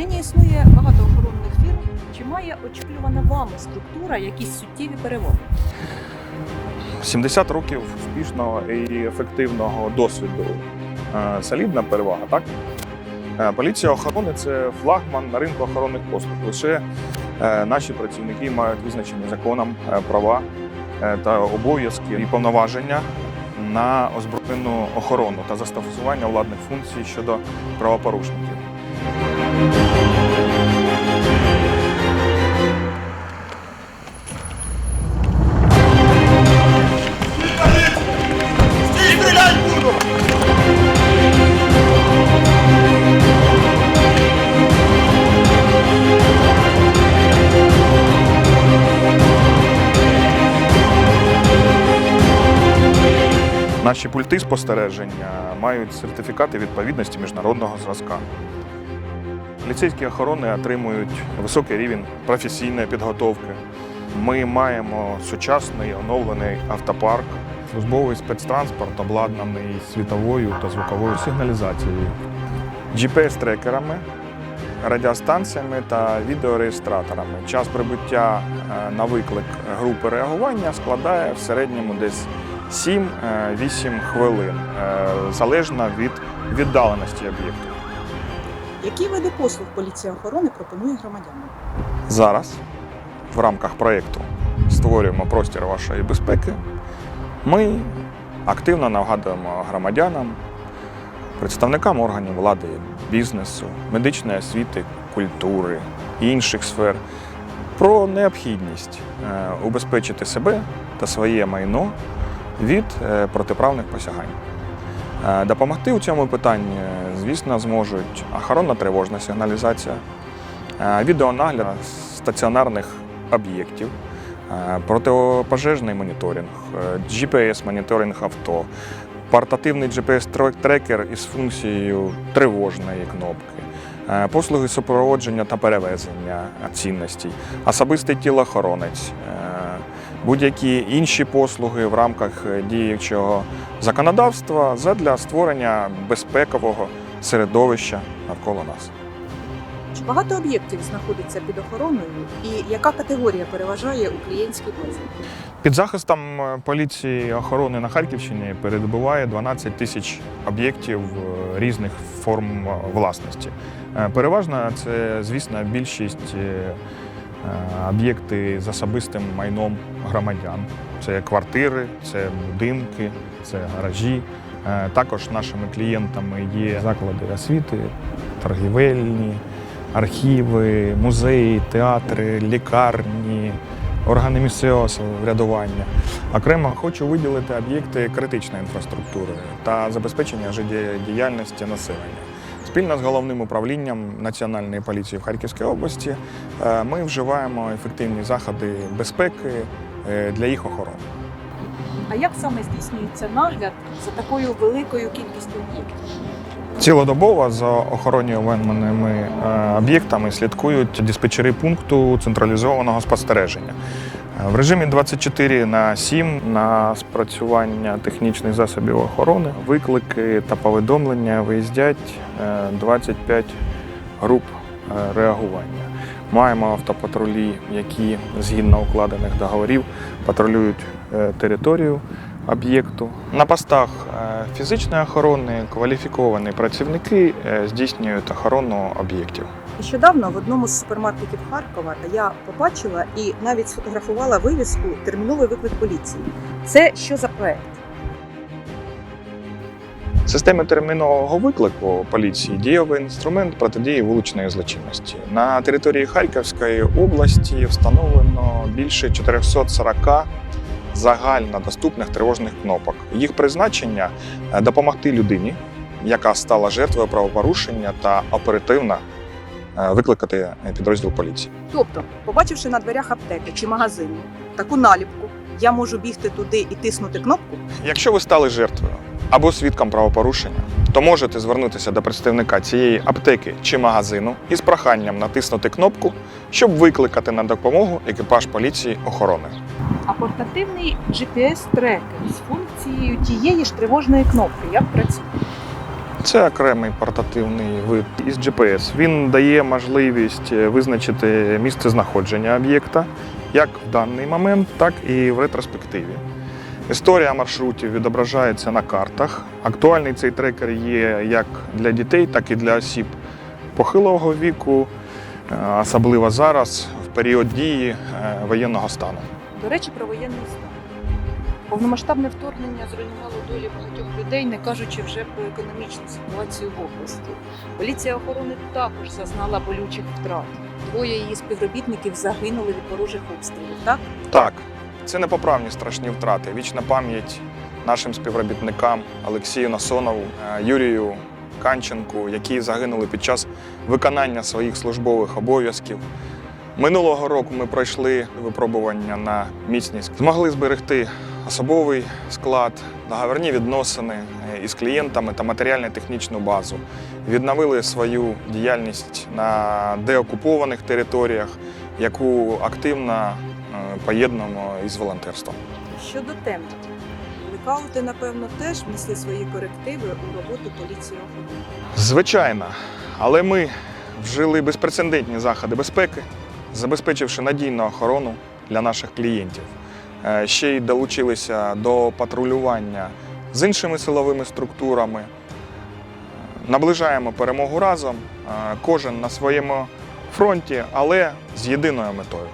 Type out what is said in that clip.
Нині існує багато охоронних фірм. Чи має очікувана вами структура якісь суттєві переваги? 70 років успішного і ефективного досвіду. Е, Солідна перевага, так? Е, Поліція охорони це флагман на ринку охоронних послуг. Лише е, наші працівники мають визначені законом права та обов'язки і повноваження на озброєну охорону та застосування владних функцій щодо правопорушників. Наші пульти спостереження мають сертифікати відповідності міжнародного зразка. Поліцейські охорони отримують високий рівень професійної підготовки. Ми маємо сучасний оновлений автопарк, службовий спецтранспорт, обладнаний світовою та звуковою сигналізацією, GPS-трекерами, радіостанціями та відеореєстраторами. Час прибуття е, на виклик групи реагування складає в середньому десь 7-8 хвилин, е, залежно від віддаленості об'єкту. Які види послуг поліція охорони пропонує громадянам? Зараз в рамках проєкту створюємо простір вашої безпеки. Ми активно нагадуємо громадянам, представникам органів влади, бізнесу, медичної освіти, культури і інших сфер про необхідність е, убезпечити себе та своє майно від е, протиправних посягань. Е, Допомогти у цьому питанні, е, звісно, зможуть охоронно-тривожна сигналізація, е, відеонагляд стаціонарних об'єктів, протипожежний моніторинг, GPS-моніторинг авто, портативний GPS-трекер із функцією тривожної кнопки, послуги супроводження та перевезення цінностей, особистий тілоохоронець, будь-які інші послуги в рамках е, діючого законодавства задля створення безпекового середовища навколо нас. Чи багато об'єктів знаходиться під охороною, і яка категорія переважає у клієнтській базі? Під захистом е, поліції охорони на Харківщині перебуває 12 тисяч об'єктів е, різних форм власності. Переважно це, звісно, більшість об'єкти з особистим майном громадян. Це квартири, це будинки, це гаражі. Е, Також нашими клієнтами є заклади освіти, торгівельні, архіви, музеї, театри, лікарні, органи місцевого самоврядування. Окремо хочу виділити об'єкти критичної інфраструктури та забезпечення життєдіяльності населення. Спільно з головним управлінням Національної поліції в Харківській області е, ми вживаємо ефективні заходи безпеки е, для їх охорони. А як саме здійснюється нагляд за такою великою кількістю об'єктів? Цілодобово за охоронюваними е, об'єктами слідкують диспетчери пункту централізованого спостереження. Е, В режимі 24 на 7 на спрацювання технічних засобів охорони, виклики та повідомлення виїздять е, 25 груп е, реагування. Маємо автопатрулі, які згідно укладених договорів патрулюють е, територію об'єкту. На постах е, фізичної охорони кваліфіковані працівники е, здійснюють охорону об'єктів. Нещодавно в одному з супермаркетів Харкова я побачила і навіть сфотографувала вивіску Терміновий виклик поліції. Це що за проект? Системи термінового виклику поліції дієвий інструмент протидії вуличної злочинності. На території Харківської області встановлено більше 440 загальнодоступних тривожних кнопок. Їх призначення допомогти людині, яка стала жертвою правопорушення, та оперативно викликати підрозділ поліції. Тобто, побачивши на дверях аптеки чи магазину таку наліпку, я можу бігти туди і тиснути кнопку. Якщо ви стали жертвою або свідком правопорушення, то можете звернутися до представника цієї аптеки чи магазину із проханням натиснути кнопку, щоб викликати на допомогу екіпаж поліції охорони. А портативний GPS-трекер з функцією тієї ж тривожної кнопки як працює? Це окремий портативний вид із GPS. Він дає можливість е, визначити місце знаходження об'єкта як в даний момент, так і в ретроспективі. Історія маршрутів відображається на картах. Актуальний цей трекер є як для дітей, так і для осіб похилого віку, е, особливо зараз, в період дії е, воєнного стану. До речі, про воєнний стан. Повномасштабне вторгнення зруйнувало долі багатьох людей, не кажучи вже про економічну ситуацію в області. Поліція охорони також зазнала болючих втрат. Двоє її співробітників загинули від ворожих обстрілів. Так Так, це непоправні страшні втрати. Вічна пам'ять нашим співробітникам Олексію Насонову, е, Юрію Канченку, які загинули під час виконання своїх службових обов'язків. Минулого року ми пройшли випробування на міцність, змогли зберегти особовий склад, договірні відносини е, із клієнтами та матеріально-технічну базу. Відновили свою діяльність на деокупованих територіях, яку активно е, поєднуємо із волонтерством. Щодо тем, блекаути, напевно, теж внесли свої корективи у роботу поліції охорони. Звичайно, але ми вжили безпрецедентні заходи безпеки, забезпечивши надійну охорону для наших клієнтів. Е, Ще й долучилися до патрулювання з іншими силовими структурами. Наближаємо перемогу разом, е, кожен на своєму фронті, але з єдиною метою.